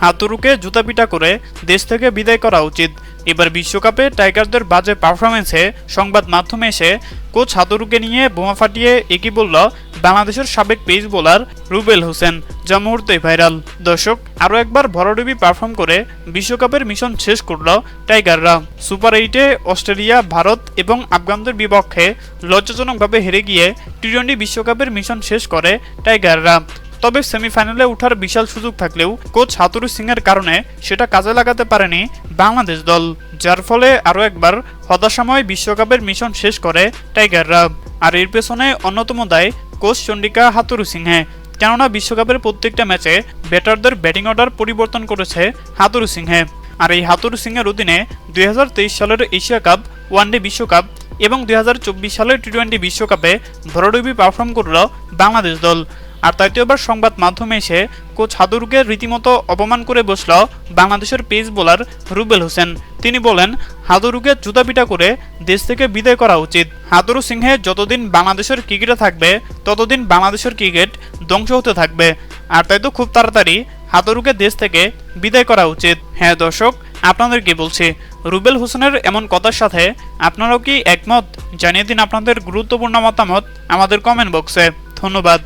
হাতুরুকে জুতাপিটা করে দেশ থেকে বিদায় করা উচিত। এবার বিশ্বকাপে টাইগারদের বাজে পারফরমেন্সে সংবাদ মাধ্যমে এসে কোচ হাতুরুকে নিয়ে বোমা ফাটিয়ে একই বলল বাংলাদেশের সাবেক পেস বোলার রুবেল হোসেন। যা মুহূর্তেই ভাইরাল। দর্শক, আরও একবার ভরাডুবি পারফর্ম করে বিশ্বকাপের মিশন শেষ করল টাইগাররা। সুপার এইটে অস্ট্রেলিয়া, ভারত এবং আফগানদের বিপক্ষে লজ্জাজনকভাবে হেরে গিয়ে টি টোয়েন্টি বিশ্বকাপের মিশন শেষ করে টাইগাররা। তবে সেমিফাইনালে ওঠার বিশাল সুযোগ থাকলেও কোচ হাতুরু সিংয়ের কারণে সেটা কাজে লাগাতে পারেনি বাংলাদেশ দল, যার ফলে আরও একবার হতাশাময় বিশ্বকাপের মিশন শেষ করে টাইগাররা। আর এর পেছনে অন্যতম দায় কোচ চন্ডিকা হাতুরু সিংহে। কেননা বিশ্বকাপের প্রত্যেকটা ম্যাচে ব্যাটারদের ব্যাটিং অর্ডার পরিবর্তন করেছে হাতুরু সিংহে। আর এই হাতুরু সিংহের অধীনে দুই হাজার তেইশ সালের এশিয়া কাপ, ওয়ানডে বিশ্বকাপ এবং দুই হাজার চব্বিশ সালের টি টোয়েন্টি বিশ্বকাপে ভরডুবি পারফর্ম করল বাংলাদেশ দল। আর তৃতীয়বার সংবাদ মাধ্যমে এসে কোচ হাদুরুকে রীতিমতো অপমান করে বসল বাংলাদেশের পেস বোলার রুবেল হোসেন। তিনি বলেন, হাদুরুকে জুতাপিটা করে দেশ থেকে বিদায় করা উচিত। হাদুরু সিংহে যতদিন বাংলাদেশের ক্রিকেটে থাকবে, ততদিন বাংলাদেশের ক্রিকেট ধ্বংস হতে থাকবে। আর তাই তো খুব তাড়াতাড়ি হাদুরুকে দেশ থেকে বিদায় করা উচিত। হ্যাঁ দর্শক, আপনাদের কি বলছি? রুবেল হোসেনের এমন কথার সাথে আপনারাও কি একমত? জানিয়ে দিন আপনাদের গুরুত্বপূর্ণ মতামত আমাদের কমেন্ট বক্সে ধন্যবাদ।